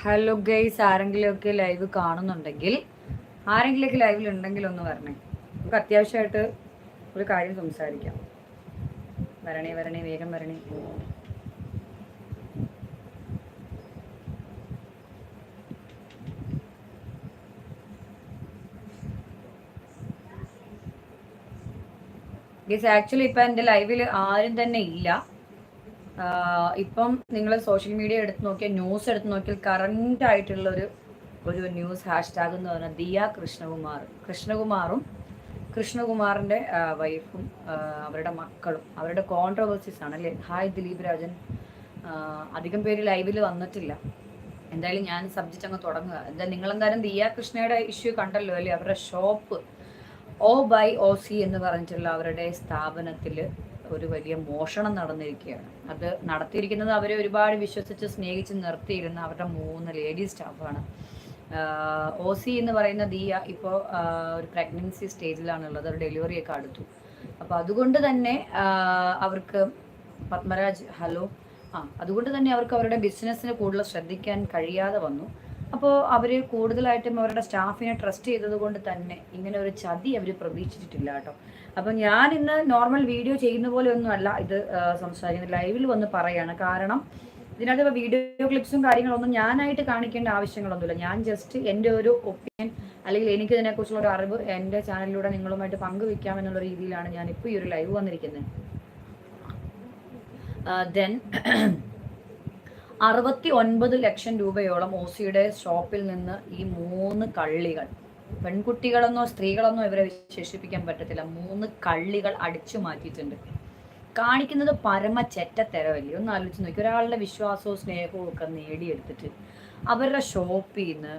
Hello guys ആരെങ്കിലുമൊക്കെ live കാണുന്നുണ്ടെങ്കിൽ ആരെങ്കിലുമൊക്കെ ലൈവിൽ ഉണ്ടെങ്കിൽ ഒന്ന് വരണേ. നമുക്ക് അത്യാവശ്യമായിട്ട് ഒരു കാര്യം സംസാരിക്കാം. വരണേ വരണേ വേഗം വരണേ. ഗൈസ് ആക്ച്വലി ഇപ്പം എന്റെ ലൈവിൽ ആരും തന്നെ ഇല്ല. ഇപ്പം നിങ്ങൾ സോഷ്യൽ മീഡിയ എടുത്ത് നോക്കിയാൽ ന്യൂസ് എടുത്ത് നോക്കിയാൽ കറണ്ട് ആയിട്ടുള്ള ഒരു ഒരു ന്യൂസ് ഹാഷ്ടാഗ് എന്ന് പറഞ്ഞാൽ ദിയ കൃഷ്ണകുമാർ. കൃഷ്ണകുമാറും കൃഷ്ണകുമാറിന്റെ വൈഫും അവരുടെ മക്കളും അവരുടെ കോൺട്രവേഴ്സീസ് ആണ് അല്ലേ? ഹായ് ദിലീപ് രാജൻ. അധികം പേര് ലൈവിൽ വന്നിട്ടില്ല. എന്തായാലും ഞാൻ സബ്ജക്റ്റ് അങ്ങ് തുടങ്ങുക. എന്താ നിങ്ങളെന്തായാലും ദിയ കൃഷ്ണയുടെ ഇഷ്യൂ കണ്ടല്ലോ അല്ലേ? അവരുടെ shop O by O C എന്ന് പറഞ്ഞിട്ടുള്ള അവരുടെ സ്ഥാപനത്തിൽ ഒരു വലിയ മോഷണം നടന്നിരിക്കുകയാണ്. അത് നടത്തിയിരിക്കുന്നത് അവരെ ഒരുപാട് വിശ്വസിച്ച് സ്നേഹിച്ച് നിർത്തിയിരുന്ന അവരുടെ മൂന്ന് ലേഡി സ്റ്റാഫാണ്. ഒ സി എന്ന് പറയുന്ന ദിയ ഇപ്പോൾ ഒരു പ്രഗ്നൻസി സ്റ്റേജിലാണുള്ളത്. ഒരു ഡെലിവറിയൊക്കെ അടുത്തു. അപ്പോൾ അതുകൊണ്ട് തന്നെ അവർക്ക് പത്മരാജ് ഹലോ? ആ അതുകൊണ്ട് തന്നെ അവർക്ക് അവരുടെ ബിസിനസ്സിന് കൂടുതൽ ശ്രദ്ധിക്കാൻ കഴിയാതെ വന്നു. അപ്പോൾ അവർ കൂടുതലായിട്ടും അവരുടെ സ്റ്റാഫിനെ ട്രസ്റ്റ് ചെയ്തത് കൊണ്ട് തന്നെ ഇങ്ങനെ ഒരു ചതി അവർ പ്രതീക്ഷിച്ചിട്ടില്ല കേട്ടോ. അപ്പം ഞാൻ ഇന്ന് നോർമൽ വീഡിയോ ചെയ്യുന്ന പോലെ ഒന്നും അല്ല ഇത് സംസാരിക്കുന്നത്. ലൈവിൽ വന്ന് പറയാണ്. കാരണം ഇതിനകത്ത് ഇപ്പോൾ വീഡിയോ ക്ലിപ്സും കാര്യങ്ങളൊന്നും ഞാനായിട്ട് കാണിക്കേണ്ട ആവശ്യങ്ങളൊന്നുമില്ല. ഞാൻ ജസ്റ്റ് എന്റെ ഒരു ഒപ്പീനിയൻ അല്ലെങ്കിൽ എനിക്ക് ഇതിനെക്കുറിച്ചുള്ള ഒരു അറിവ് എന്റെ ചാനലിലൂടെ നിങ്ങളുമായിട്ട് പങ്കുവെക്കാം എന്നുള്ള രീതിയിലാണ് ഞാൻ ഇപ്പോൾ ഈ ഒരു ലൈവ് വന്നിരിക്കുന്നത്. ദെൻ അറുപത്തി ഒൻപത് ലക്ഷം രൂപയോളം ഓസിയുടെ ഷോപ്പിൽ നിന്ന് ഈ മൂന്ന് കള്ളികൾ പെൺകുട്ടികളെന്നോ സ്ത്രീകളെന്നോ ഇവരെ വിശേഷിപ്പിക്കാൻ പറ്റത്തില്ല മൂന്ന് കള്ളികൾ അടിച്ചു മാറ്റിയിട്ടുണ്ട്. കാണിക്കുന്നത് പരമ ചെറ്റത്തരവല്ലേ ഒന്ന് ആലോചിച്ച് നോക്കി. ഒരാളുടെ വിശ്വാസവും സ്നേഹവും ഒക്കെ നേടിയെടുത്തിട്ട് അവരുടെ ഷോപ്പിൽ നിന്ന്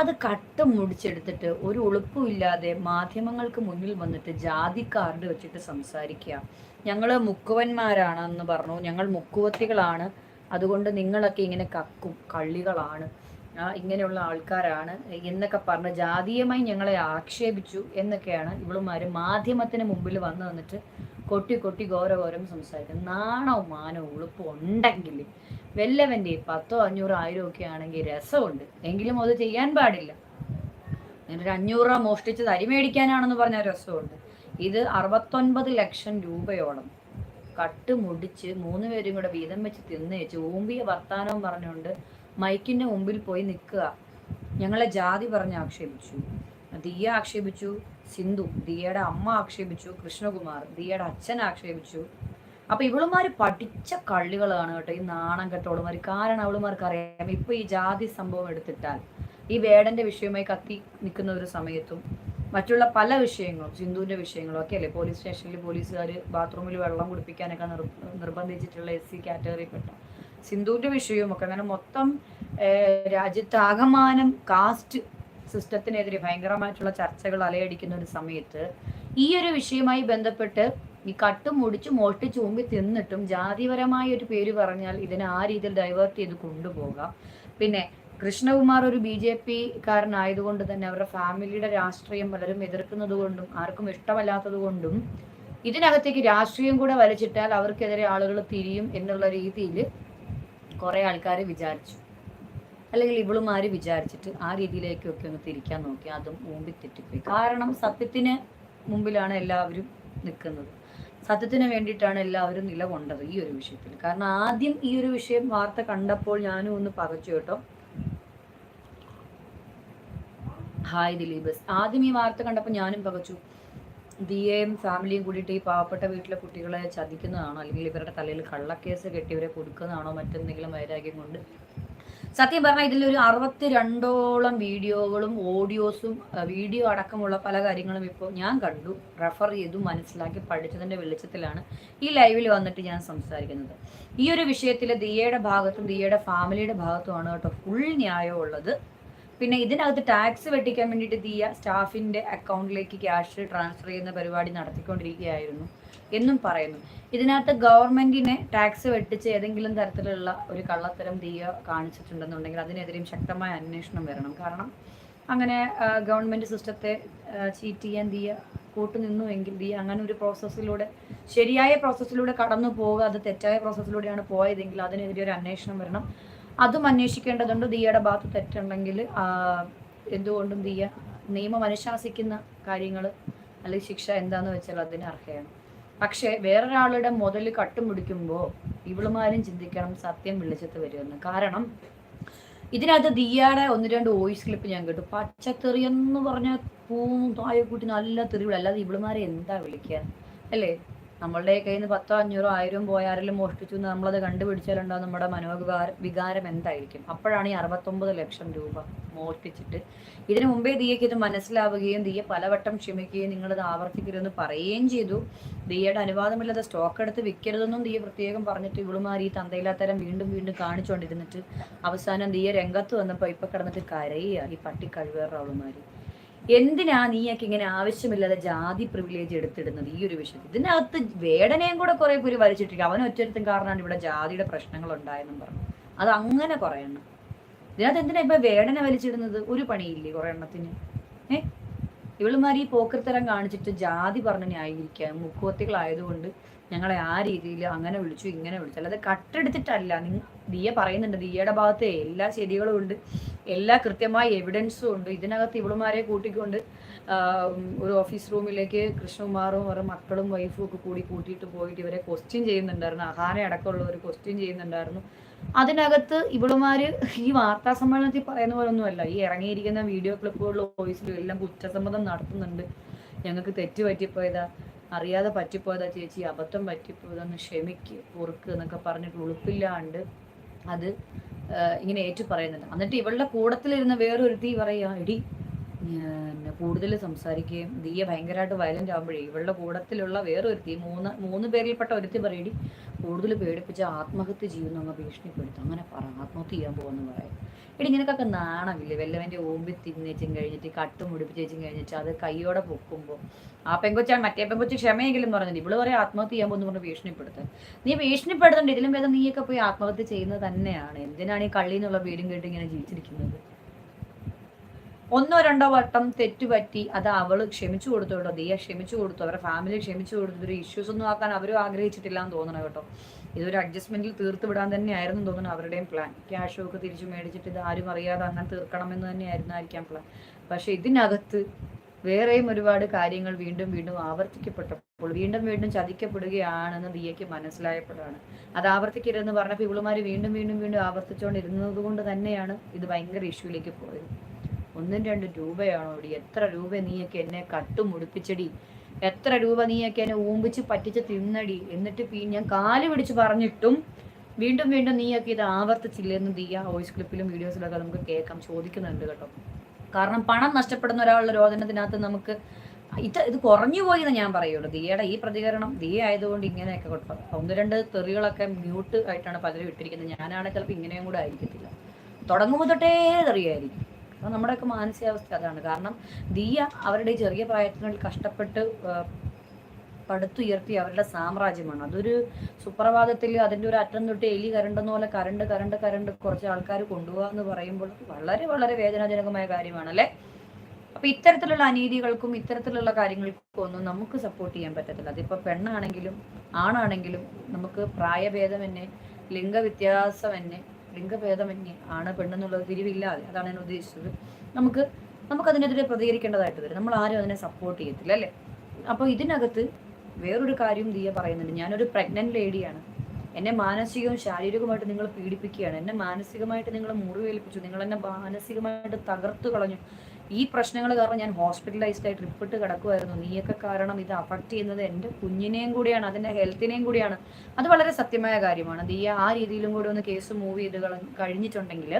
അത് കട്ട് മുടിച്ചെടുത്തിട്ട് ഒരു ഉളുപ്പുമില്ലാതെ മാധ്യമങ്ങൾക്ക് മുന്നിൽ വന്നിട്ട് ജാതി കാർഡ് വെച്ചിട്ട് സംസാരിക്കുക. ഞങ്ങൾ മുക്കുവന്മാരാണെന്ന് പറഞ്ഞു. ഞങ്ങൾ മുക്കുവത്തികളാണ്. അതുകൊണ്ട് നിങ്ങളൊക്കെ ഇങ്ങനെ കക്കും കള്ളികളാണ് ഇങ്ങനെയുള്ള ആൾക്കാരാണ് എന്നൊക്കെ പറഞ്ഞ് ജാതീയമായി ഞങ്ങളെ ആക്ഷേപിച്ചു എന്നൊക്കെയാണ് ഇവളുമാര് മാധ്യമത്തിന് മുമ്പിൽ വന്നു വന്നിട്ട് കൊട്ടി കൊട്ടി ഘോരഘോരം സംസാരിക്കുന്നത് നാണവും മാനവും ഉളുപ്പും ഉണ്ടെങ്കിൽ വല്ലവന്റെ പത്തോ അഞ്ഞൂറോ ആയിരം ഒക്കെ ആണെങ്കിൽ രസമുണ്ട്. എങ്കിലും അത് ചെയ്യാൻ പാടില്ല. ഒരു അഞ്ഞൂറ് രൂപ മോഷ്ടിച്ചത് അരി മേടിക്കാനാണെന്ന് പറഞ്ഞ രസമുണ്ട്. ഇത് അറുപത്തൊൻപത് ലക്ഷം രൂപയോളം കട്ട് മുടിച്ച് മൂന്ന് പേരും കൂടെ വീതം വെച്ച് തിന്നേച്ച് ഓമ്പിയ വർത്താനവും പറഞ്ഞുകൊണ്ട് മൈക്കിന്റെ മുമ്പിൽ പോയി നിൽക്കുക. ഞങ്ങളെ ജാതി പറഞ്ഞ് ആക്ഷേപിച്ചു. ദിയ ആക്ഷേപിച്ചു സിന്ധു ദിയയുടെ അമ്മ ആക്ഷേപിച്ചു കൃഷ്ണകുമാർ ദിയയുടെ അച്ഛൻ ആക്ഷേപിച്ചു. അപ്പൊ ഇവളുമാര് പഠിച്ച കള്ളികളാണ് കേട്ടോ ഈ നാണം കെട്ടവളുമാർ കാരണം അവളുമാർക്ക് അറിയാം ഇപ്പൊ ഈ ജാതി സംഭവം എടുത്തിട്ടാൽ ഈ വേടന്റെ വിഷയമായി കത്തി നിൽക്കുന്ന ഒരു സമയത്തും മറ്റുള്ള പല വിഷയങ്ങളും സിന്ധുവിന്റെ വിഷയങ്ങളും ഒക്കെ അല്ലേ? പോലീസ് സ്റ്റേഷനിൽ പോലീസുകാർ ബാത്റൂമിൽ വെള്ളം കുടിപ്പിക്കാനൊക്കെ നിർ നിർബന്ധിച്ചിട്ടുള്ള എസ് സി കാറ്റഗറിയിൽപ്പെട്ട സിന്ധുവിന്റെ വിഷയവും ഒക്കെ അങ്ങനെ മൊത്തം രാജ്യത്താകമാനം കാസ്റ്റ് സിസ്റ്റത്തിനെതിരെ ഭയങ്കരമായിട്ടുള്ള ചർച്ചകൾ അലയടിക്കുന്ന ഒരു സമയത്ത് ഈ ഒരു വിഷയവുമായി ബന്ധപ്പെട്ട് ഈ കട്ടും മുടിച്ച് മോഷ്ടിച്ച് ചൂമ്പി തിന്നിട്ടും ജാതിപരമായ ഒരു പേര് പറഞ്ഞാൽ ഇതിനെ ആ രീതിയിൽ ഡൈവേർട്ട് ചെയ്ത് കൊണ്ടുപോകാം. പിന്നെ കൃഷ്ണകുമാർ ഒരു ബി ജെ പി കാരനായതുകൊണ്ട് തന്നെ അവരുടെ ഫാമിലിയുടെ രാഷ്ട്രീയം പലരും എതിർക്കുന്നത് കൊണ്ടും ആർക്കും ഇഷ്ടമല്ലാത്തത് കൊണ്ടും ഇതിനകത്തേക്ക് രാഷ്ട്രീയം കൂടെ വലിച്ചിട്ടാൽ അവർക്കെതിരെ ആളുകൾ തിരിയും എന്നുള്ള രീതിയിൽ കുറെ ആൾക്കാർ വിചാരിച്ചു. അല്ലെങ്കിൽ ഇവളുമാര് വിചാരിച്ചിട്ട് ആ രീതിയിലേക്കൊക്കെ ഒന്ന് തിരിക്കാൻ നോക്കി അതും മുമ്പിൽ തെറ്റിപ്പോയി. കാരണം സത്യത്തിന് മുമ്പിലാണ് എല്ലാവരും നിൽക്കുന്നത്. സത്യത്തിന് വേണ്ടിയിട്ടാണ് എല്ലാവരും നിലകൊണ്ടത് ഈ ഒരു വിഷയത്തിൽ. കാരണം ആദ്യം ഈ ഒരു വിഷയം വാർത്ത കണ്ടപ്പോൾ ഞാനും ഒന്ന് പകച്ചു കേട്ടോ. ഹായ് ദിലീപസ് ആദ്യം ഈ വാർത്ത കണ്ടപ്പോൾ ഞാനും പകച്ചു. ദിയയും ഫാമിലിയും കൂടിയിട്ട് ഈ പാവപ്പെട്ട വീട്ടിലെ കുട്ടികളെ ചതിക്കുന്നതാണോ? അല്ലെങ്കിൽ ഇവരുടെ തലയിൽ കള്ളക്കേസ് കെട്ടി ഇവരെ കൊടുക്കുന്നതാണോ? മറ്റെന്തെങ്കിലും വൈരാഗ്യം കൊണ്ട്. സത്യം പറഞ്ഞാൽ ഇതിലൊരു അറുപത്തി രണ്ടോളം വീഡിയോകളും ഓഡിയോസും വീഡിയോ അടക്കമുള്ള പല കാര്യങ്ങളും ഇപ്പോൾ ഞാൻ കണ്ടു. റെഫർ ചെയ്തു മനസ്സിലാക്കി പഠിച്ചതിന്റെ വെളിച്ചത്തിലാണ് ഈ ലൈവിൽ വന്നിട്ട് ഞാൻ സംസാരിക്കുന്നത്. ഈ ഒരു വിഷയത്തിൽ ദിയയുടെ ഭാഗത്തും ദിയയുടെ ഫാമിലിയുടെ ഭാഗത്തുമാണ് കേട്ടോ ഫുൾ ന്യായമുള്ളത്. പിന്നെ ഇതിനകത്ത് ടാക്സ് വെട്ടിക്കാൻ വേണ്ടിയിട്ട് ദിയ സ്റ്റാഫിന്റെ അക്കൗണ്ടിലേക്ക് ക്യാഷ് ട്രാൻസ്ഫർ ചെയ്യുന്ന പരിപാടി നടത്തിക്കൊണ്ടിരിക്കുകയായിരുന്നു എന്നും പറയുന്നു. ഇതിനകത്ത് ഗവൺമെന്റിനെ ടാക്സ് വെട്ടിച്ച് ഏതെങ്കിലും തരത്തിലുള്ള ഒരു കള്ളത്തരം ദിയ കാണിച്ചിട്ടുണ്ടെന്നുണ്ടെങ്കിൽ അതിനെതിരെയും ശക്തമായ അന്വേഷണം വരണം. കാരണം അങ്ങനെ ഗവൺമെന്റ് സിസ്റ്റത്തെ ചീറ്റ് ചെയ്യാൻ ദിയ കൂട്ടുനിന്നു എങ്കിൽ ദിയ അങ്ങനെ ഒരു പ്രോസസ്സിലൂടെ ശരിയായ പ്രോസസ്സിലൂടെ കടന്നു പോവുക അത് തെറ്റായ പ്രോസസ്സിലൂടെയാണ് പോയതെങ്കിൽ അതിനെതിരെ ഒരു അന്വേഷണം വരണം. അതും അന്വേഷിക്കേണ്ടതുണ്ട്. ദിയയുടെ ഭാഗത്ത് തെറ്റുണ്ടെങ്കിൽ എന്തുകൊണ്ടും ദിയ നിയമം അനുശാസിക്കുന്ന കാര്യങ്ങൾ അല്ലെങ്കിൽ ശിക്ഷ എന്താന്ന് വെച്ചാൽ അതിന് അർഹയാണ്. പക്ഷേ വേറൊരാളുടെ മുതൽ കട്ടും പിടിക്കുമ്പോൾ ഇവളുമാരും ചിന്തിക്കണം സത്യം വിളിച്ചത്ത് വരുമെന്ന്. കാരണം ഇതിനകത്ത് ദിയയുടെ ഒന്ന് രണ്ട് വോയിസ് ക്ലിപ്പ് ഞാൻ കേട്ടു. പച്ചത്തെറി എന്ന് പറഞ്ഞ പൂവും താഴെ കൂട്ടി നല്ല തെറിവിളല്ലാതെ ഇവളുമാരെ എന്താ വിളിക്കുക? അല്ലേ? നമ്മളുടെ കയ്യിൽ നിന്ന് പത്തോ അഞ്ഞൂറോ ആയിരം പോയാരെങ്കിലും മോഷ്ടിച്ചു എന്ന് നമ്മളത് കണ്ടുപിടിച്ചാലുണ്ടാവും നമ്മുടെ മനോവികാര വികാരം എന്തായിരിക്കും? അപ്പോഴാണ് ഈ അറുപത്തൊമ്പത് ലക്ഷം രൂപ മോഷ്ടിച്ചിട്ട് ഇതിനു മുമ്പേ ദിയയ്ക്ക് ഇത് മനസ്സിലാവുകയും ദിയ പലവട്ടം ക്ഷമിക്കുകയും നിങ്ങളിത് ആവർത്തിക്കരുതെന്ന് പറയുകയും ചെയ്തു. ദിയയുടെ അനുവാദമില്ലാതെ സ്റ്റോക്ക് എടുത്ത് വിൽക്കരുതെന്നും ദിയ പ്രത്യേകം പറഞ്ഞിട്ട് ഇവളുമാർ ഈ തന്തയില്ലാത്തരം വീണ്ടും വീണ്ടും കാണിച്ചുകൊണ്ടിരുന്നിട്ട് അവസാനം ദിയ രംഗത്ത് വന്നപ്പോൾ ഇപ്പൊ കിടന്നിട്ട് കരയുക ഈ പട്ടി കഴിവേറെ എന്തിനാ നീയൊക്കെ ഇങ്ങനെ ആവശ്യമില്ലാതെ ജാതി പ്രിവിലേജ് എടുത്തിടുന്നത് ഈ ഒരു വിഷയത്തിൽ? ഇതിനകത്ത് വേടനയും കൂടെ കുറെ പേര് വലിച്ചിട്ടിരിക്കും. അവൻ ഒറ്റരുത്തും കാരണമാണ് ഇവിടെ ജാതിയുടെ പ്രശ്നങ്ങൾ ഉണ്ടായെന്നും പറഞ്ഞു. അത് അങ്ങനെ കുറെ എണ്ണം. ഇതിനകത്ത് എന്തിനാ ഇപ്പൊ വേടന വലിച്ചിടുന്നത്? ഒരു പണിയില്ലേ കുറെ എണ്ണത്തിന്? ഏ? ഇവളുമാർ ഈ പോക്കർത്തരം കാണിച്ചിട്ട് ജാതി പറഞ്ഞ് ന്യായീകരിക്കുക മുക്കുവത്തികളായതുകൊണ്ട് ഞങ്ങളെ ആ രീതിയിൽ അങ്ങനെ വിളിച്ചു ഇങ്ങനെ വിളിച്ചു. അല്ലാതെ കട്ടെടുത്തിട്ടല്ല. നീ ദിയ പറയുന്നുണ്ട്. ദിയയുടെ ഭാഗത്ത് എല്ലാ ശരികളും ഉണ്ട്. എല്ലാ കൃത്യമായ എവിഡൻസും ഉണ്ട്. ഇതിനകത്ത് ഇവളുമാരെ കൂട്ടിക്കൊണ്ട് ഒരു ഓഫീസ് റൂമിലേക്ക് കൃഷ്ണകുമാറും അവരുടെ മക്കളും വൈഫും ഒക്കെ കൂടി കൂട്ടിയിട്ട് പോയിട്ട് ഇവരെ ക്വസ്റ്റ്യൻ ചെയ്യുന്നുണ്ടായിരുന്നു. അഹാന അടക്കമുള്ളവർ ക്വസ്റ്റ്യൻ ചെയ്യുന്നുണ്ടായിരുന്നു. അതിനകത്ത് ഇവളുമാര് ഈ വാർത്താ സമ്മേളനത്തിൽ പറയുന്ന പോലെ ഒന്നുമല്ല ഈ ഇറങ്ങിയിരിക്കുന്ന വീഡിയോ ക്ലിപ്പുകളിലും വോയിസിലും എല്ലാം കുറ്റസമ്മതം നടത്തുന്നുണ്ട്. ഞങ്ങൾക്ക് തെറ്റ് പറ്റിപ്പോയതാ അറിയാതെ പറ്റിപ്പോയതാ ചേച്ചി. അബദ്ധം പറ്റിപ്പോയതൊന്ന് ക്ഷമിക്ക് പൊറുക്ക് എന്നൊക്കെ പറഞ്ഞിട്ട് ഉളുപ്പില്ലാണ്ട് അത് ഇങ്ങനെ ഏറ്റു പറയുന്നുണ്ട് എന്നിട്ട് ഇവളുടെ കൂടത്തിലിരുന്ന വേറൊരുത്തി പറയാ എടി കൂടുതൽ സംസാരിക്കുകയും ദിയ ഭയങ്കരമായിട്ട് വയലന്റ് ആകുമ്പോഴേ ഇവളുടെ കൂടത്തിലുള്ള വേറൊരുത്തി മൂന്ന് മൂന്ന് പേരിൽപ്പെട്ട ഒരുത്തി പറയടി. കൂടുതൽ പേടിപ്പിച്ച ആത്മഹത്യ ജീവിതം അങ്ങ് ഭീഷണിപ്പെടുത്തും അങ്ങനെ പറ ആത്മഹത്യ ചെയ്യാൻ പോകുന്നു പറയാം. എടി ഇങ്ങനെയൊക്കെ നാണമില്ലേ? വല്ലവന്റെ ഓമ്പി തിന്നേച്ചും കഴിഞ്ഞിട്ട് കട്ട് മുടിപ്പിച്ചേച്ചും കഴിഞ്ഞിട്ട് അത് കൈയോടെ പൊക്കുമ്പോൾ ആ പെങ്കൊച്ചാണ് മറ്റേ പെങ്കൊച്ച് ക്ഷമയെങ്കിലും പറഞ്ഞത്. ഇവൾ പറയാം ആത്മഹത്യ ചെയ്യാൻ പോകുന്നു പറഞ്ഞ് ഭീഷണിപ്പെടുത്തുക നീ ഭീഷണിപ്പെടുത്തുന്നുണ്ട് ഇതിലും വേദം നീയൊക്കെ പോയി ആത്മഹത്യ ചെയ്യുന്നത് തന്നെയാണ്. എന്തിനാണ് ഈ കള്ളിന്നുള്ള പേരും കേട്ട് ഇങ്ങനെ ജീവിച്ചിരിക്കുന്നത്? ഒന്നോ രണ്ടോ വട്ടം തെറ്റുപറ്റി അത് അവൾ ക്ഷമിച്ചു കൊടുത്തു കേട്ടോ. ദിയ ക്ഷമിച്ചു കൊടുത്തു. അവരുടെ ഫാമിലി ക്ഷമിച്ചു കൊടുത്തു. ഒരു ഇഷ്യൂസ് ഒന്നും ആക്കാൻ അവരും ആഗ്രഹിച്ചിട്ടില്ല എന്ന് തോന്നണം കേട്ടോ. ഇതൊരു അഡ്ജസ്റ്റ്മെന്റിൽ തീർത്ത് വിടാൻ തന്നെയായിരുന്നു തോന്നുന്നു അവരുടെയും പ്ലാൻ ക്യാഷ് ഒക്കെ തിരിച്ചു മേടിച്ചിട്ട് ഇത് ആരും അറിയാതെ അങ്ങനെ തീർക്കണമെന്ന് തന്നെയായിരുന്നു ആയിരിക്കാം പ്ലാൻ പക്ഷെ ഇതിനകത്ത് വേറെയും ഒരുപാട് കാര്യങ്ങൾ വീണ്ടും വീണ്ടും ആവർത്തിക്കപ്പെട്ടപ്പോൾ വീണ്ടും വീണ്ടും ചതിക്കപ്പെടുകയാണെന്ന് ദിയയ്ക്ക് മനസ്സിലായപ്പോഴാണ്. അത് ആവർത്തിക്കരുതെന്ന് പറഞ്ഞപ്പോൾ ഇവളുമാർ വീണ്ടും വീണ്ടും വീണ്ടും ആവർത്തിച്ചുകൊണ്ടിരുന്നത് കൊണ്ട് തന്നെയാണ് ഇത് ഭയങ്കര ഇഷ്യൂലേക്ക് പോയത്. ഒന്നും രണ്ടും രൂപയാണോ ഇടി എത്ര രൂപ നീയൊക്കെ എന്നെ കട്ടുമുടിപ്പിച്ചടി? എത്ര രൂപ നീയൊക്കെ എന്നെ ഊമ്പിച്ച് പറ്റിച്ച് തിന്നടി? എന്നിട്ട് ഞാൻ കാൽ പിടിച്ച് പറഞ്ഞിട്ടും വീണ്ടും വീണ്ടും നീയൊക്കെ ഇത് ആവർത്തിച്ചില്ലെന്ന് ദിയ വോയിസ് ക്ലിപ്പിലും വീഡിയോസിലൊക്കെ നമുക്ക് കേൾക്കാം ചോദിക്കുന്നുണ്ട് കേട്ടോ. കാരണം പണം നഷ്ടപ്പെടുന്ന ഒരാളുടെ രോദനത്തിനകത്ത് നമുക്ക് ഇത് ഇത് കുറഞ്ഞു പോയി എന്ന് ഞാൻ പറയുള്ളൂ. ദിയയുടെ ഈ പ്രതികരണം ദിയ ആയതുകൊണ്ട് ഇങ്ങനെയൊക്കെ കുഴപ്പം ഒന്ന് രണ്ട് തെറികളൊക്കെ മ്യൂട്ട് ആയിട്ടാണ് പലരും ഇട്ടിരിക്കുന്നത്. ഞാനാണെങ്കിൽ ചിലപ്പോൾ ഇങ്ങനെയും കൂടെ ആയിരിക്കത്തില്ല. തുടങ്ങുമ്പോൾ തൊട്ടേ തെറിയായിരിക്കും. അപ്പോൾ നമ്മുടെയൊക്കെ മാനസികാവസ്ഥ അതാണ്. കാരണം ദിയ അവരുടെ ചെറിയ പ്രായത്തിനുള്ളിൽ കഷ്ടപ്പെട്ട് പടുത്തുയർത്തി അവരുടെ സാമ്രാജ്യമാണ്. അതൊരു സുപ്രഭാതത്തിൽ അതിന്റെ ഒരു അറ്റം തൊട്ട് എലി കരണ്ടെന്ന പോലെ കരണ്ട് കരണ്ട് കരണ്ട് കുറച്ച് ആൾക്കാർ കൊണ്ടുപോകുക എന്ന് പറയുമ്പോൾ വളരെ വളരെ വേദനാജനകമായ കാര്യമാണ് അല്ലേ? അപ്പൊ ഇത്തരത്തിലുള്ള അനീതികൾക്കും ഇത്തരത്തിലുള്ള കാര്യങ്ങൾക്കും ഒന്നും നമുക്ക് സപ്പോർട്ട് ചെയ്യാൻ പറ്റത്തില്ല. അതിപ്പോ പെണ്ണാണെങ്കിലും ആണാണെങ്കിലും നമുക്ക് പ്രായഭേദം എന്നെ ലിംഗവ്യത്യാസം എന്നെ ലിംഗഭേദമന്യേ ആണ് പെണ്ണെന്നുള്ളത് തിരിവില്ലാതെ. അതാണ് ഞാൻ ഉദ്ദേശിച്ചത്. നമുക്ക് നമുക്കതിനെതിരെ പ്രതികരിക്കേണ്ടതായിട്ട് വരും. നമ്മൾ ആരും അതിനെ സപ്പോർട്ട് ചെയ്യത്തില്ല അല്ലേ? അപ്പോൾ ഇതിനകത്ത് വേറൊരു കാര്യം ദിയ പറയുന്നുണ്ട്. ഞാനൊരു പ്രഗ്നന്റ് ലേഡിയാണ് എന്നെ മാനസികവും ശാരീരികമായിട്ട് നിങ്ങൾ പീഡിപ്പിക്കുകയാണ്. എന്നെ മാനസികമായിട്ട് നിങ്ങൾ മുറിവേൽപ്പിച്ചു. നിങ്ങൾ എന്നെ മാനസികമായിട്ട് തകർത്തു കളഞ്ഞു. ഈ പ്രശ്നങ്ങൾ കാരണം ഞാൻ ഹോസ്പിറ്റലൈസ്ഡ് ആയിട്ട് റിപ്പിട്ട് കിടക്കുമായിരുന്നു നീയൊക്കെ കാരണം ഇത് അഫക്റ്റ് ചെയ്യുന്നത് എന്റെ കുഞ്ഞിനെയും കൂടിയാണ് അതിന്റെ ഹെൽത്തിനെയും കൂടിയാണ്. അത് വളരെ സത്യമായ കാര്യമാണ്. നീ ആ രീതിയിലും കൂടി ഒന്ന് കേസ് മൂവ് ചെയ്ത് കഴിഞ്ഞിട്ടുണ്ടെങ്കിൽ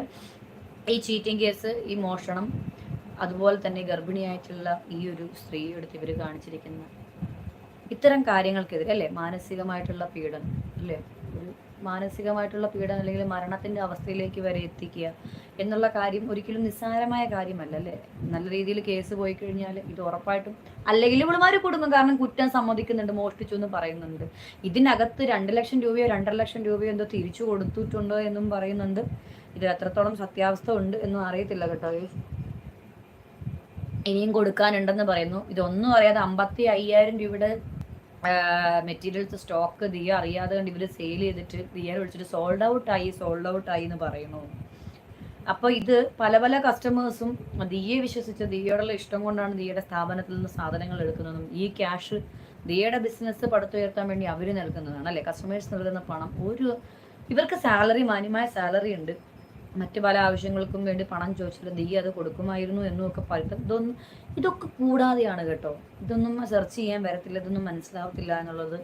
ഈ ചീറ്റിംഗ് കേസ് ഈ മോഷണം അതുപോലെ തന്നെ ഗർഭിണിയായിട്ടുള്ള ഈ ഒരു സ്ത്രീ എടുത്ത് ഇവർ കാണിച്ചിരിക്കുന്ന ഇത്തരം കാര്യങ്ങൾക്കെതിരെ അല്ലേ? മാനസികമായിട്ടുള്ള പീഡനം അല്ലേ? ഒരു മാനസികമായിട്ടുള്ള പീഡനം അല്ലെങ്കിൽ മരണത്തിന്റെ അവസ്ഥയിലേക്ക് വരെ എത്തിക്കുക എന്നുള്ള കാര്യം ഒരിക്കലും നിസ്സാരമായ കാര്യമല്ല അല്ലേ? നല്ല രീതിയിൽ കേസ് പോയി കഴിഞ്ഞാൽ ഇത് ഉറപ്പായിട്ടും അല്ലെങ്കിൽ ഇവളുമാർ കൊടുക്കും കാരണം കുറ്റം സമ്മതിക്കുന്നുണ്ട് മോഷ്ടിച്ചു എന്ന് പറയുന്നുണ്ട്. ഇതിനകത്ത് രണ്ട് ലക്ഷം രൂപയോ രണ്ടര ലക്ഷം രൂപയോ എന്തോ തിരിച്ചു കൊടുത്തിട്ടുണ്ടോ എന്നും പറയുന്നുണ്ട്. ഇത് എത്രത്തോളം സത്യാവസ്ഥ ഉണ്ട് എന്നും അറിയത്തില്ല കേട്ടോ. ഇനിയും കൊടുക്കാനുണ്ടെന്ന് പറയുന്നു. ഇതൊന്നും അറിയാതെ അമ്പത്തി അയ്യായിരം രൂപയുടെ മെറ്റീരിയൽസ് സ്റ്റോക്ക് ദിയ അറിയാതെ കണ്ട് ഇവർ സെയിൽ ചെയ്തിട്ട് ദിയെ വിളിച്ചിട്ട് സോൾഡ് ഔട്ട് ആയി സോൾഡ് ഔട്ട് ആയി എന്ന് പറയുന്നു. അപ്പോൾ ഇത് പല പല കസ്റ്റമേഴ്സും ദിയെ വിശ്വസിച്ച് ദിയയോടുള്ള ഇഷ്ടം കൊണ്ടാണ് ദിയയുടെ സ്ഥാപനത്തിൽ നിന്ന് സാധനങ്ങൾ എടുക്കുന്നതും. ഈ ക്യാഷ് ദിയയുടെ ബിസിനസ് പടുത്തുയർത്താൻ വേണ്ടി അവർ നൽകുന്നതാണ് അല്ലേ? കസ്റ്റമേഴ്സ് നൽകുന്ന പണം ഒരു ഇവർക്ക് സാലറി മാന്യമായ സാലറി ഉണ്ട്. മറ്റു പല ആവശ്യങ്ങൾക്കും വേണ്ടി പണം ചോദിച്ചിട്ട് നീ അത് കൊടുക്കുമായിരുന്നു എന്നും ഒക്കെ പറയും ഇതൊന്നും ഇതൊക്കെ കൂടാതെയാണ് കേട്ടോ. ഇതൊന്നും സെർച്ച് ചെയ്യാൻ വരത്തില്ല ഇതൊന്നും മനസ്സിലാവത്തില്ല എന്നുള്ളത്.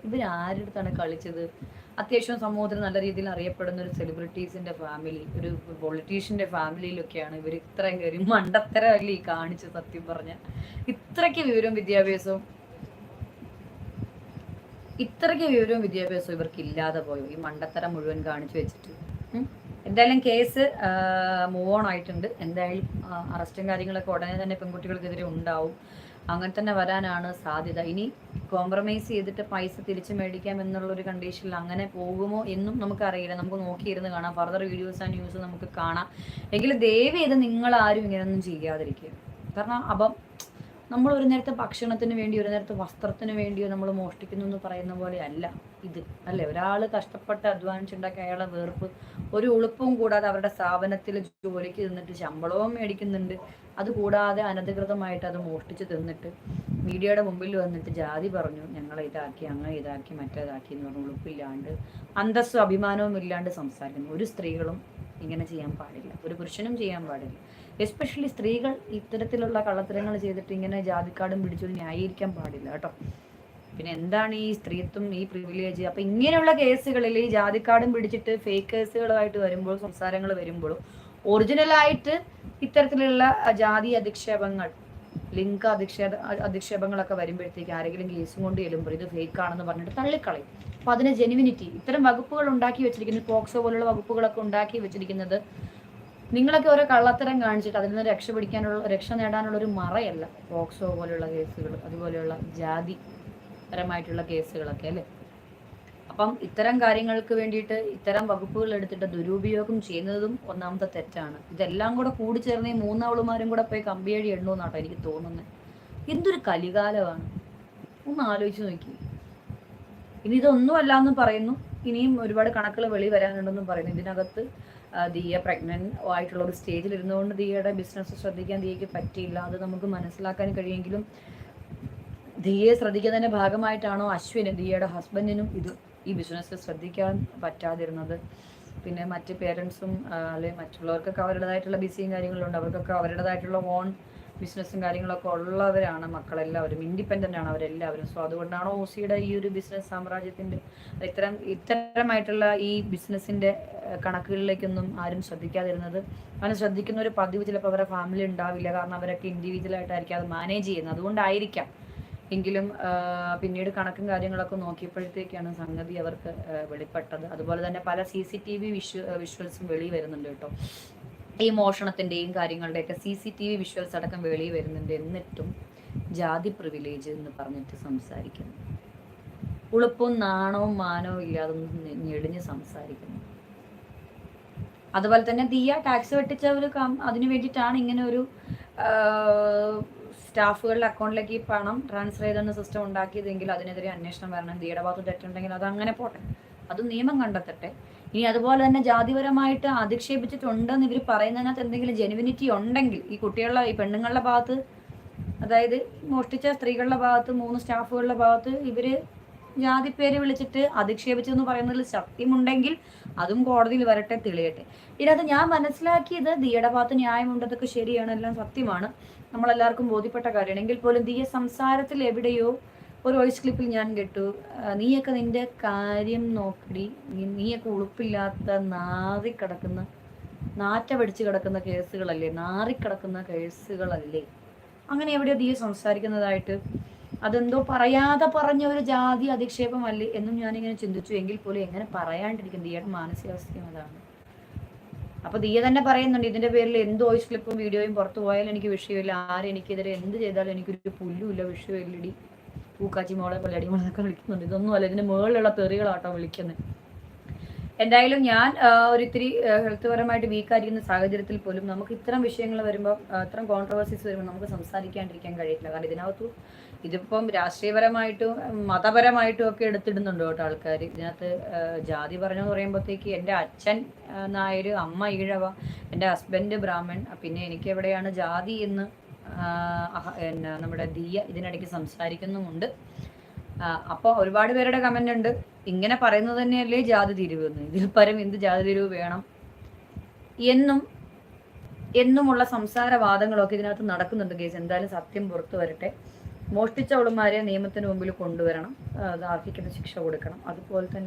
ആരുടെ കളിച്ചത്? അത്യാവശ്യം സമൂഹത്തിൽ നല്ല രീതിയിൽ അറിയപ്പെടുന്ന ഒരു സെലിബ്രിറ്റീസിന്റെ ഫാമിലി ഒരു പൊളിറ്റീഷ്യന്റെ ഫാമിലിയിലൊക്കെയാണ് ഇവർ ഇത്രയും കയറി മണ്ടത്തരമല്ലേ ഈ കാണിച്ച് സത്യം പറഞ്ഞ. ഇത്രയ്ക്ക് വിവരവും വിദ്യാഭ്യാസവും ഇത്രയ്ക്ക് വിവരവും വിദ്യാഭ്യാസവും ഇവർക്ക് ഇല്ലാതെ പോയോ? ഈ മണ്ടത്തരം മുഴുവൻ കാണിച്ചു വെച്ചിട്ട്. എന്തായാലും കേസ് മൂവ് ഓൺ ആയിട്ടുണ്ട്. എന്തായാലും അറസ്റ്റും കാര്യങ്ങളൊക്കെ ഉടനെ തന്നെ പെൺകുട്ടികൾക്കെതിരെ ഉണ്ടാവും. അങ്ങനെ തന്നെ വരാനാണ് സാധ്യത. ഇനി കോംപ്രമൈസ് ചെയ്തിട്ട് പൈസ തിരിച്ചു മേടിക്കാം എന്നുള്ളൊരു കണ്ടീഷനിൽ അങ്ങനെ പോകുമോ എന്നും നമുക്കറിയില്ല. നമുക്ക് നോക്കിയിരുന്ന് കാണാം. ഫർദർ വീഡിയോസ് ആൻഡ് ന്യൂസ് നമുക്ക് കാണാം. എങ്കിലും ദയവ് ചെയ്ത് നിങ്ങൾ ആരും ഇങ്ങനെയൊന്നും ചെയ്യാതിരിക്കുക. കാരണം അപ്പം നമ്മൾ ഒരു നേരത്തെ ഭക്ഷണത്തിന് വേണ്ടി ഒരു നേരത്തെ വസ്ത്രത്തിന് വേണ്ടിയോ നമ്മൾ മോഷ്ടിക്കുന്നു എന്ന് പറയുന്ന പോലെ അല്ല ഇത് അല്ലേ? ഒരാൾ കഷ്ടപ്പെട്ട് അധ്വാനിച്ചുണ്ടാക്കി അയാളെ വേർപ്പ് ഒരു ഉളുപ്പും കൂടാതെ അവരുടെ സ്ഥാപനത്തിൽ ജോലിക്ക് തിന്നിട്ട് ശമ്പളവും മേടിക്കുന്നുണ്ട്. അതുകൂടാതെ അനധികൃതമായിട്ട് അത് മോഷ്ടിച്ച് തിന്നിട്ട് മീഡിയയുടെ മുമ്പിൽ വന്നിട്ട് ജാതി പറഞ്ഞു ഞങ്ങളെ ഇതാക്കി അങ്ങനെ ഇതാക്കി മറ്റേതാക്കി എന്ന് പറഞ്ഞു ഉളുപ്പില്ലാണ്ട് അന്തസ്സും അഭിമാനവും ഇല്ലാണ്ട് സംസാരിക്കുന്നു. ഒരു സ്ത്രീകളും ഇങ്ങനെ ചെയ്യാൻ പാടില്ല. ഒരു പുരുഷനും ചെയ്യാൻ പാടില്ല. എസ്പെഷ്യലി സ്ത്രീകൾ ഇത്തരത്തിലുള്ള കള്ളത്തരങ്ങൾ ചെയ്തിട്ട് ഇങ്ങനെ ജാതിക്കാടും പിടിച്ചത് ന്യായീകരിക്കാൻ പാടില്ല കേട്ടോ. പിന്നെ എന്താണ് ഈ സ്ത്രീത്വം ഈ പ്രിവിലേജ് അപ്പൊ ഇങ്ങനെയുള്ള കേസുകളിൽ ഈ ജാതിക്കാടും പിടിച്ചിട്ട് ഫേക്ക് കേസുകളുമായിട്ട് വരുമ്പോൾ സംസാരങ്ങൾ വരുമ്പോഴും ഒറിജിനലായിട്ട് ഇത്തരത്തിലുള്ള ജാതി അധിക്ഷേപങ്ങൾ ലിംഗ അധിക്ഷേപ അധിക്ഷേപങ്ങളൊക്കെ വരുമ്പോഴത്തേക്ക് ആരെങ്കിലും കേസും കൊണ്ട് ചെല്ലുമ്പോൾ ഇത് ഫേക്ക് ആണെന്ന് പറഞ്ഞിട്ട് തള്ളിക്കളയും. അപ്പൊ അതിന് ജെനുവിനിറ്റി ഇത്തരം വകുപ്പുകൾ ഉണ്ടാക്കി വെച്ചിരിക്കുന്നത് പോക്സോ പോലുള്ള വകുപ്പുകളൊക്കെ ഉണ്ടാക്കി വെച്ചിരിക്കുന്നത് നിങ്ങളൊക്കെ ഓരോ കള്ളത്തരം കാണിച്ചിട്ട് അതിൽ നിന്ന് രക്ഷ പിടിക്കാനുള്ള രക്ഷ നേടാനുള്ള ഒരു മറയല്ല. പോക്സോ പോലെയുള്ള കേസുകൾ അതുപോലെയുള്ള ജാതി പരമായിട്ടുള്ള കേസുകളൊക്കെ അല്ലേ? അപ്പം ഇത്തരം കാര്യങ്ങൾക്ക് വേണ്ടിയിട്ട് ഇത്തരം വകുപ്പുകൾ എടുത്തിട്ട് ദുരുപയോഗം ചെയ്യുന്നതും ഒന്നാമത്തെ തെറ്റാണ്. ഇതെല്ലാം കൂടെ കൂടി ചേർന്ന് ഈ മൂന്നാളുമാരും കൂടെ പോയി കമ്പിയടി എണ്ണുമെന്നാട്ടോ എനിക്ക് തോന്നുന്നത് എന്തൊരു കലികാലമാണ്. ഒന്ന് ആലോചിച്ച് നോക്കി. ഇനി ഇതൊന്നും അല്ല എന്ന് പറയുന്നു. ഇനിയും ഒരുപാട് കണക്കുകൾ വെളി വരാനുണ്ടെന്നും പറയുന്നു. ഇതിനകത്ത് ദിയ പ്രഗ്നന്റ് ആയിട്ടുള്ള ഒരു സ്റ്റേജിൽ ഇരുന്നുകൊണ്ട് ദിയയുടെ ബിസിനസ് ശ്രദ്ധിക്കാൻ ദിയയ്ക്ക് പറ്റിയില്ല. അത് നമുക്ക് മനസ്സിലാക്കാൻ കഴിയുമെങ്കിലും ദിയയെ ശ്രദ്ധിക്കുന്നതിന്റെ ഭാഗമായിട്ടാണോ അശ്വിന് ദിയയുടെ ഹസ്ബൻഡിനും ഇത് ഈ ബിസിനസ് ശ്രദ്ധിക്കാൻ പറ്റാതിരുന്നത്? പിന്നെ മറ്റ് പേരൻസും അല്ലെങ്കിൽ മറ്റുള്ളവർക്കൊക്കെ അവരുടേതായിട്ടുള്ള ബിസിയും കാര്യങ്ങളുണ്ട്. അവർക്കൊക്കെ അവരുടേതായിട്ടുള്ള ഓൺ ബിസിനസ്സും കാര്യങ്ങളൊക്കെ ഉള്ളവരാണ് മക്കളെല്ലാവരും. ഇൻഡിപെൻഡന്റ് ആണ് അവരെല്ലാവരും. സോ അതുകൊണ്ടാണ് ഓസിയുടെ ഈ ഒരു ബിസിനസ് സാമ്രാജ്യത്തിന്റെ ഇത്തരം ഇത്തരമായിട്ടുള്ള ഈ ബിസിനസ്സിന്റെ കണക്കുകളിലേക്കൊന്നും ആരും ശ്രദ്ധിക്കാതിരുന്നത്. അങ്ങനെ ശ്രദ്ധിക്കുന്ന ഒരു പതിവ് ചിലപ്പോൾ അവരുടെ ഫാമിലി ഉണ്ടാവില്ല. കാരണം അവരൊക്കെ ഇൻഡിവിജ്വലായിട്ടായിരിക്കും അത് മാനേജ് ചെയ്യുന്നത്. അതുകൊണ്ടായിരിക്കാം. എങ്കിലും പിന്നീട് കണക്കും കാര്യങ്ങളൊക്കെ നോക്കിയപ്പോഴത്തേക്കാണ് സംഗതി അവർക്ക് വെളിപ്പെട്ടത്. അതുപോലെ തന്നെ പല സി സി ടി വി വിഷ്വ വിഷ്വൽസും വെളി വരുന്നുണ്ട് കേട്ടോ. ഈ മോഷണത്തിന്റെയും കാര്യങ്ങളുടെയൊക്കെ C C T V visuals അടക്കം വെളിയിൽ വരുന്നുണ്ട് എന്നിട്ടും ജാതി പ്രിവിലേജ് എന്ന് പറഞ്ഞിട്ട് സംസാരിക്കുന്നു. ഉളുപ്പും നാണവും മാനവും ഇല്ലാതെ ഞെളിഞ്ഞ് സംസാരിക്കുന്നു. അതുപോലെ തന്നെ ദിയ ടാക്സ് വെട്ടിച്ച ഒരു അതിനു വേണ്ടിയിട്ടാണ് ഇങ്ങനെ ഒരു സ്റ്റാഫുകളുടെ അക്കൗണ്ടിലേക്ക് ഈ പണം ട്രാൻസ്ഫർ ചെയ്തെന്ന സിസ്റ്റം ഉണ്ടാക്കിയതെങ്കിൽ അതിനെതിരെ അന്വേഷണം വരണം ദിയുടെ ഭാഗത്ത് തെറ്റുണ്ടെങ്കിൽ അത് അങ്ങനെ പോട്ടെ. അത് നിയമം കണ്ടെത്തട്ടെ. ഇനി അതുപോലെ തന്നെ ജാതിപരമായിട്ട് അധിക്ഷേപിച്ചിട്ടുണ്ടെന്ന് ഇവർ പറയുന്നതിനകത്ത് എന്തെങ്കിലും ജെനുവിനിറ്റി ഉണ്ടെങ്കിൽ ഈ കുട്ടികളുടെ ഈ പെണ്ണുങ്ങളുടെ ഭാഗത്ത് അതായത് മോഷ്ടിച്ച സ്ത്രീകളുടെ ഭാഗത്ത് മൂന്ന് സ്റ്റാഫുകളുടെ ഭാഗത്ത് ഇവർ ജാതി പേര് വിളിച്ചിട്ട് അധിക്ഷേപിച്ചെന്ന് പറയുന്നതിൽ സത്യമുണ്ടെങ്കിൽ അതും കോടതിയിൽ വരട്ടെ തെളിയട്ടെ. ഇതിനകത്ത് ഞാൻ മനസ്സിലാക്കിയത് ദിയുടെ ഭാഗത്ത് ന്യായമുണ്ടതൊക്കെ ശരിയാണ് എല്ലാം സത്യമാണ്. നമ്മളെല്ലാവർക്കും ബോധ്യപ്പെട്ട കാര്യമാണ്. എങ്കിൽ പോലും ദിയ സംസാരത്തിൽ എവിടെയോ ഒരു വോയിസ് ക്ലിപ്പിൽ ഞാൻ കേട്ടു. നീയൊക്കെ നിന്റെ കാര്യം നോക്കി നീയൊക്കെ ഉളുപ്പില്ലാത്ത നാറിക്കിടക്കുന്ന നാറ്റ പിടിച്ച് കിടക്കുന്ന കേസുകളല്ലേ? നാറിക്കിടക്കുന്ന കേസുകളല്ലേ? അങ്ങനെ എവിടെയോ നീ സംസാരിക്കുന്നതായിട്ട് അതെന്തോ പറയാതെ പറഞ്ഞ ഒരു ജാതി അധിക്ഷേപമല്ലേ എന്നും ഞാനിങ്ങനെ ചിന്തിച്ചു. എങ്കിൽ പോലും എങ്ങനെ പറയാണ്ടിരിക്കും? നീയുടെ മാനസികാവസ്ഥയും അതാണ്. അപ്പൊ ദിയ തന്നെ പറയുന്നുണ്ട് ഇതിന്റെ പേരിൽ എന്ത് വോയിസ് ക്ലിപ്പും വീഡിയോയും പുറത്തു പോയാലും എനിക്ക് വിഷയമില്ല. ആരെനിക്കെതിരെ എന്ത് ചെയ്താലും എനിക്കൊരു പുല്ലുമില്ല വിഷയമില്ലടി. പൂക്കാച്ചി മോളെ പോലെ മോളൊക്കെ വിളിക്കുന്നുണ്ട്. ഇതൊന്നും അല്ല ഇതിന്റെ മുകളിലുള്ള തെറികളാട്ടോ വിളിക്കുന്നത് എന്തായാലും ഞാൻ ഒരു ഇത്തിരി ഹെൽത്ത് പരമായിട്ട് വീക്കായിരിക്കുന്ന സാഹചര്യത്തിൽ പോലും നമുക്ക് ഇത്തരം വിഷയങ്ങൾ വരുമ്പോൾ ഇത്തരം കോൺട്രവേഴ്സീസ് വരുമ്പോൾ നമുക്ക് സംസാരിക്കാണ്ടിരിക്കാൻ കഴിയില്ല കാരണം ഇതിനകത്തു ഇതിപ്പം രാഷ്ട്രീയപരമായിട്ടും മതപരമായിട്ടും ഒക്കെ എടുത്തിടുന്നുണ്ട് കേട്ടോ ആൾക്കാർ ഇതിനകത്ത് ജാതി പറഞ്ഞു പറയുമ്പോഴത്തേക്ക് എന്റെ അച്ഛൻ നായർ അമ്മ ഈഴവ എന്റെ ഹസ്ബൻഡ് ബ്രാഹ്മൺ പിന്നെ എനിക്ക് എവിടെയാണ് ജാതി എന്ന് പിന്നെ നമ്മുടെ ദിയ ഇതിനിടയ്ക്ക് സംസാരിക്കുന്നുമുണ്ട്. അപ്പോൾ ഒരുപാട് പേരുടെ കമന്റ് ഉണ്ട്. ഇങ്ങനെ പറയുന്നത് തന്നെയല്ലേ ജാതി തിരിവ് എന്ന്. ഇതിൽ പരം എന്ത് ജാതി തിരിവ് വേണം? എന്നും എന്നുമുള്ള സംസാരവാദങ്ങളൊക്കെ ഇതിനകത്ത് നടക്കുന്നുണ്ട് കേസ് എന്തായാലും സത്യം പുറത്തു വരട്ടെ. മോഷ്ടിച്ചവളുമാരെ നിയമത്തിന് മുമ്പിൽ കൊണ്ടുവരണം. അർഹിക്കുന്ന ശിക്ഷ കൊടുക്കണം. അതുപോലെ തന്നെ